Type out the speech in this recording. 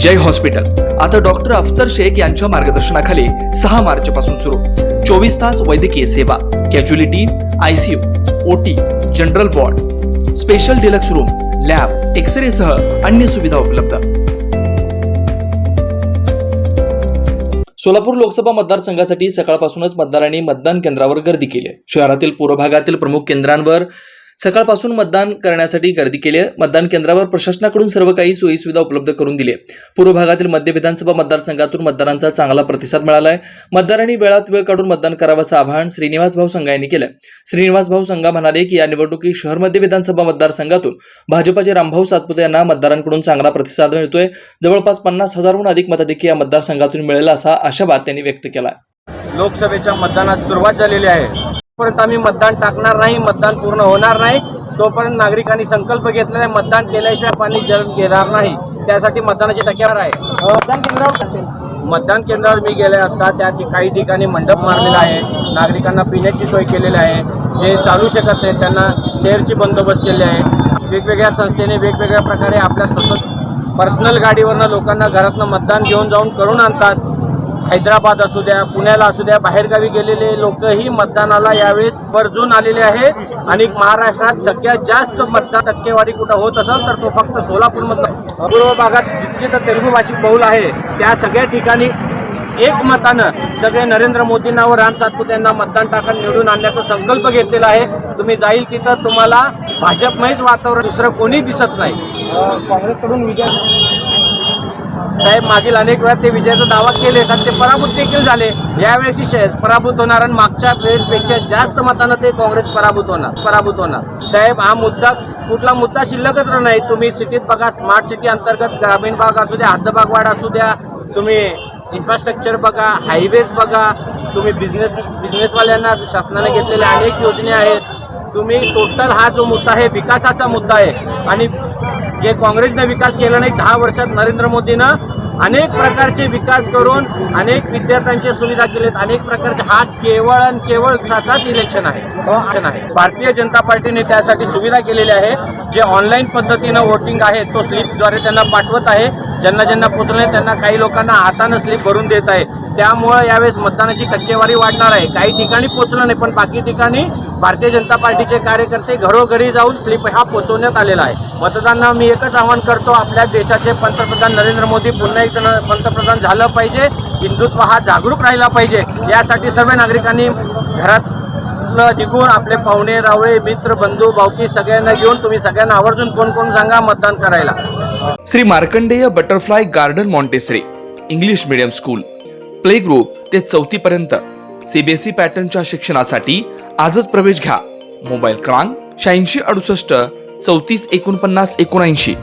जय hospital. आता doctor अफसर शेख यांच्या मार्गदर्शनाखाली सहा मार्च पासून सुरू. चोवीस तास वैद्यकीय सेवा casualty ICU OT general ward special deluxe room lab X ray सह अन्य सुविधा उपलब्ध. सोलापूर लोकसभा मतदारसंघासाठी सकाळपासूनच मतदारांनी मतदान केंद्रावर गर्दी केली. शहरातील पूर्व भागातील प्रमुख केंद्रांवर सकाळपासून मतदान करण्यासाठी गर्दी केली आहे. मतदान केंद्रावर प्रशासनाकडून सर्व काही सोयी सुविधा उपलब्ध करून दिली आहे. पूर्व भागातील मध्य विधानसभा मतदारसंघातून मतदारांचा चांगला प्रतिसाद मिळाला आहे. मतदारांनी वेळात वेळ काढून मतदान करावंचं आवाहन श्रीनिवास भाऊ संघा यांनी केलं श्रीनिवास भाऊ संघा म्हणाले की या निवडणुकीत शहर मध्य विधानसभा मतदारसंघातून भाजपाचे रामभाऊ सातपुते यांना मतदारांकडून चांगला प्रतिसाद मिळतोय. जवळपास पन्नास हजारहून अधिक मताधिक्य या मतदारसंघातून मिळेल असा आशावाद त्यांनी व्यक्त केला लोकसभेच्या मतदानात सुरुवात झालेली आहे. तोपर्यंत आम्ही मतदान टाकणार नाही मतदान पूर्ण होणार नाही. तोपर्यंत नागरिकांनी संकल्प घेतलेला आहे मतदान केल्याशिवाय पाणी जल घेणार नाही. त्यासाठी मतदानाची टक्केवार आहे. मतदान केंद्रावर असेल? मतदान केंद्रावर मी गेले असता त्या काही ठिकाणी मंडप मारलेला आहे. नागरिकांना पिण्याची सोय केलेली आहे. जे चालू शकत नाही त्यांना चेअरची बंदोबस्त केली आहे. वेगवेगळ्या संस्थेने वेगवेगळ्या प्रकारे आपल्या सतत पर्सनल गाडीवरनं लोकांना घरातनं मतदान घेऊन जाऊन करून आणतात. हैदराबाद असू द्या पुण्याला असू द्या बाहेरगावी गेलेले लोकही मतदानाला यावेळेस वर्जून आलेले आहेत. आणि महाराष्ट्रात सगळ्यात जास्त मतदान टक्केवारी कुठं होत असेल तर तो फक्त सोलापूर मतदान पूर्व भागात जिथे जिथं तेलुगू भाषिक बहुल आहे त्या सगळ्या ठिकाणी एक मतानं सगळे नरेंद्र मोदींना व राम सातपुते यांना मतदान टाकत निवडून आणण्याचा संकल्प घेतलेला आहे. तुम्ही जाईल तिथं तुम्हाला भाजपमयच वातावरण दुसरं कोणी दिसत नाही. काँग्रेसकडून विजय साहेब मागील अनेक वेळा ते विजयाचा दावा केले आणि ते पराभूत देखील झाले. यावेळेसही पराभूत होणार आणि मागच्या वेळेसपेक्षा जास्त मतानं ते काँग्रेस पराभूत होणार पराभूत होणार. साहेब हा मुद्दा कुठला मुद्दा शिल्लकच नाही. तुम्ही सिटीत बघा स्मार्ट सिटी अंतर्गत ग्रामीण भाग असू द्या हद्दभाग असू द्या तुम्ही इन्फ्रास्ट्रक्चर बघा हायवेज बघा तुम्ही बिझनेस बिझनेसवाल्यांना शासनाने घेतलेल्या अनेक योजना आहेत. तुम्ही टोटल हा जो मुद्दा आहे विकासाचा मुद्दा आहे आणि जे काँग्रेसने विकास केला नाही दहा वर्षात नरेंद्र मोदीनं अनेक प्रकारचे विकास करून अनेक विद्यार्थ्यांचे सुविधा केलेत. अनेक प्रकारचे हा केवळ आणि केवळ विकासाच इलेक्शन आहे. इलेक्शन आहे. भारतीय जनता पार्टीने त्यासाठी सुविधा केलेली आहे. जे ऑनलाईन पद्धतीनं वोटिंग आहे तो स्लिपद्वारे त्यांना पाठवत आहे. ज्यांना ज्यांना पोचले त्यांना काही लोकांना हातानं स्लिप भरून देत आहे. त्यामुळं यावेळेस मतदानाची टक्केवारी वाढणार आहे. काही ठिकाणी पोचलं नाही पण बाकी ठिकाणी भारतीय जनता पार्टीचे कार्यकर्ते घरोघरी जाऊन स्लिप हा पोचवण्यात आलेला आहे. मतदारांना मी एकच आवाहन करतो आपल्या देशाचे पंतप्रधान नरेंद्र मोदी पुन्हा एकदा पंतप्रधान झालं पाहिजे. हिंदुत्व हा जागरूक राहिला पाहिजे. यासाठी सर्व नागरिकांनी घरात निघून आपले पाहुणे रावळे मित्र बंधू भाऊकी सगळ्यांना घेऊन तुम्ही सगळ्यांना आवर्जून कोण कोण सांगा मतदान करायला. Shri Markandeya butterfly garden Montessori English medium school. Play group ते चौथी पर्यंत. सीबीएसई पॅटर्नच्या शिक्षणासाठी आजच प्रवेश घ्या. मोबाईल क्रमांक शहाऐंशी अडुसष्ट चौतीस एकोणपन्नास एकोणऐंशी.